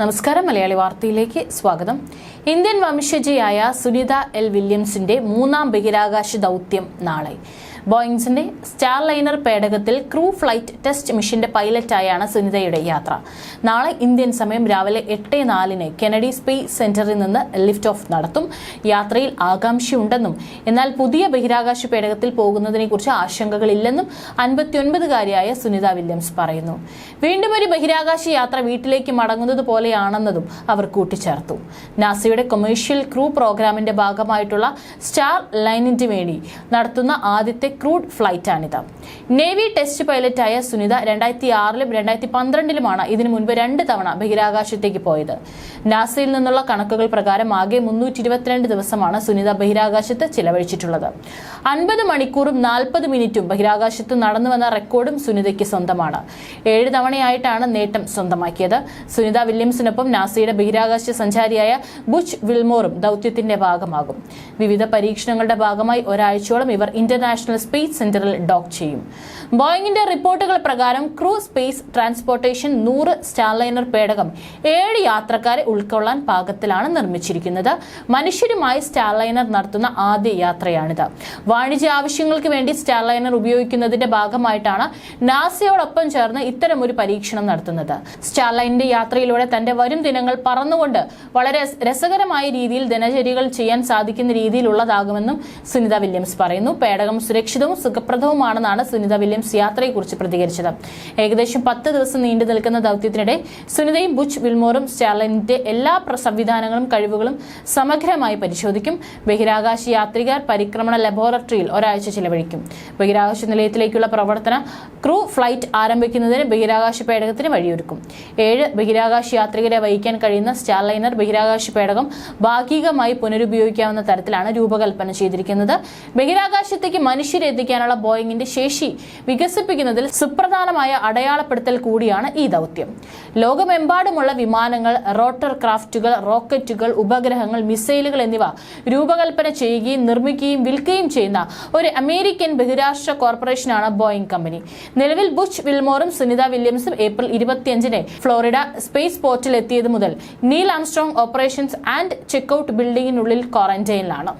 നമസ്കാരം മലയാളി വാർത്തയിലേക്ക് സ്വാഗതം. ഇന്ത്യൻ വംശജയായ സുനിത എൽ വില്യംസിന്റെ മൂന്നാം ബഹിരാകാശ ദൗത്യം നാളെ. ബോയിങ്സിന്റെ സ്റ്റാർലൈനർ പേടകത്തിൽ ക്രൂ ഫ്ലൈറ്റ് ടെസ്റ്റ് മിഷന്റെ പൈലറ്റായാണ് സുനിതയുടെ യാത്ര. നാളെ ഇന്ത്യൻ സമയം രാവിലെ എട്ട് നാലിന് കെനഡി സ്പേസ് സെന്ററിൽ നിന്ന് ലിഫ്റ്റ് ഓഫ് നടത്തും. യാത്രയിൽ ആകാംക്ഷയുണ്ടെന്നും എന്നാൽ പുതിയ ബഹിരാകാശ പേടകത്തിൽ പോകുന്നതിനെക്കുറിച്ച് ആശങ്കകളില്ലെന്നും അൻപത്തിയൊൻപതുകാരിയായ സുനിത വില്യംസ് പറയുന്നു. വീണ്ടും ഒരു ബഹിരാകാശ യാത്ര വീട്ടിലേക്ക് മടങ്ങുന്നത് പോലെയാണെന്നതും അവർ കൂട്ടിച്ചേർത്തു. നാസയുടെ കൊമേഴ്ഷ്യൽ ക്രൂ പ്രോഗ്രാമിന്റെ ഭാഗമായിട്ടുള്ള സ്റ്റാർ ലൈനിന് വേണ്ടി നടത്തുന്ന ആദ്യത്തെ ക്രൂഡ് ഫ്ലൈറ്റാണിത്. നേവി ടെസ്റ്റ് പൈലറ്റായ സുനിത രണ്ടായിരത്തി ആറിലും രണ്ടായിരത്തി പന്ത്രണ്ടിലുമാണ് ഇതിനു മുൻപ് രണ്ട് തവണ ബഹിരാകാശത്തേക്ക് പോയത്. നാസയിൽ നിന്നുള്ള കണക്കുകൾ പ്രകാരം ആകെ മുന്നൂറ്റി ഇരുപത്തിരണ്ട് ദിവസമാണ് സുനിത ബഹിരാകാശത്ത് ചിലവഴിച്ചിട്ടുള്ളത്. അൻപത് മണിക്കൂറും നാൽപ്പത് മിനിറ്റും ബഹിരാകാശത്ത് നടന്നുവെന്ന റെക്കോർഡും സുനിതയ്ക്ക് സ്വന്തമാണ്. ഏഴ് തവണയായിട്ടാണ് നേട്ടം സ്വന്തമാക്കിയത്. സുനിത വില്യംസിനൊപ്പം നാസയുടെ ബഹിരാകാശ സഞ്ചാരിയായ ബുച്ച് വിൽമോറും ദൗത്യത്തിന്റെ ഭാഗമാകും. വിവിധ പരീക്ഷണങ്ങളുടെ ഭാഗമായി ഒരാഴ്ചയോളം ഇവർ ഇന്റർനാഷണൽ സ്പേസ് സെന്ററിൽ ഡോക്ക് ചെയ്യും. ബോയിങ്ങിന്റെ റിപ്പോർട്ടുകൾ പ്രകാരം ക്രൂ സ്പേസ് ട്രാൻസ്പോർട്ടേഷൻ നൂറ് സ്റ്റാർലൈനർ പേടകം ഏഴ് യാത്രക്കാരെ ഉൾക്കൊള്ളാൻ പാകത്തിലാണ് നിർമ്മിച്ചിരിക്കുന്നത്. മനുഷ്യരുമായി സ്റ്റാർലൈനർ നടത്തുന്ന ആദ്യ യാത്രയാണിത്. വാണിജ്യ ആവശ്യങ്ങൾക്ക് വേണ്ടി സ്റ്റാർലൈനർ ഉപയോഗിക്കുന്നതിന്റെ ഭാഗമായിട്ടാണ് നാസയോടൊപ്പം ചേർന്ന് ഇത്തരം ഒരു പരീക്ഷണം നടത്തുന്നത്. സ്റ്റാർലൈനിന്റെ യാത്രയിലൂടെ തന്റെ വരും ദിനങ്ങൾ പറന്നുകൊണ്ട് വളരെ രസകരമായ രീതിയിൽ ദിനചര്യകൾ ചെയ്യാൻ സാധിക്കുന്ന രീതിയിലുള്ളതാകുമെന്നും സുനിത വില്യംസ് പറയുന്നു. പേടകം സുരക്ഷിതവും സുഖപ്രദവുമാണെന്നാണ് സുനിത വില്യംസ് യാത്രയെക്കുറിച്ച് പ്രതികരിച്ചത്. ഏകദേശം പത്ത് ദിവസം നീണ്ടു നിൽക്കുന്ന ദൗത്യത്തിനിടെ സുനിതയും ബുച്ച് വിൽമോറും സ്റ്റാലിന്റെ എല്ലാ സംവിധാനങ്ങളും കഴിവുകളും സമഗ്രമായി പരിശോധിക്കും. ബഹിരാകാശ യാത്രികർ പരിക്രമണ ലബോറട്ടറിയിൽ ഒരാഴ്ച ചിലവഴിക്കും. ബഹിരാകാശ നിലയത്തിലേക്കുള്ള പ്രവർത്തന ക്രൂ ഫ്ലൈറ്റ് ആരംഭിക്കുന്നതിന് ബഹിരാകാശ പേടകത്തിന് വഴിയൊരുക്കും. ഏഴ് ബഹിരാകാശ യാത്രികരെ വഹിക്കാൻ കഴിയുന്ന സ്റ്റാർലൈനർ ബഹിരാകാശ പേടകം ഭാഗികമായി പുനരുപയോഗിക്കാവുന്ന തരത്തിലാണ് രൂപകൽപ്പന ചെയ്തിരിക്കുന്നത്. ബഹിരാകാശത്തേക്ക് മനുഷ്യരെ എത്തിക്കാനുള്ള ബോയിങ്ങിന്റെ ശേഷി വികസിപ്പിക്കുന്നതിൽ സുപ്രധാനമായ അടയാളപ്പെടുത്തൽ കൂടിയാണ് ഈ ദൗത്യം. ലോകമെമ്പാടുമുള്ള വിമാനങ്ങൾ റോട്ടർ ക്രാഫ്റ്റുകൾ റോക്കറ്റുകൾ ഉപഗ്രഹങ്ങൾ മിസൈലുകൾ എന്നിവ രൂപകൽപ്പന ചെയ്യുകയും നിർമ്മിക്കുകയും വിൽക്കുകയും ചെയ്യുന്ന ഒരു അമേരിക്കൻ ബഹിരാഷ്ട്ര കോർപ്പറേഷനാണ് ബോയിങ് കമ്പനി. നിലവിൽ ബുച്ച് വിൽമോറും സുനിത വില്യംസും ഏപ്രിൽ ഇരുപത്തിയഞ്ചിന് ഫ്ലോറിഡ സ്പേസ് പോർട്ടിൽ എത്തിയത് മുതൽ Neil Armstrong operations and checkout ബിൽഡിംഗിനുള്ളിൽ ക്വാറന്റൈനിലാണ്.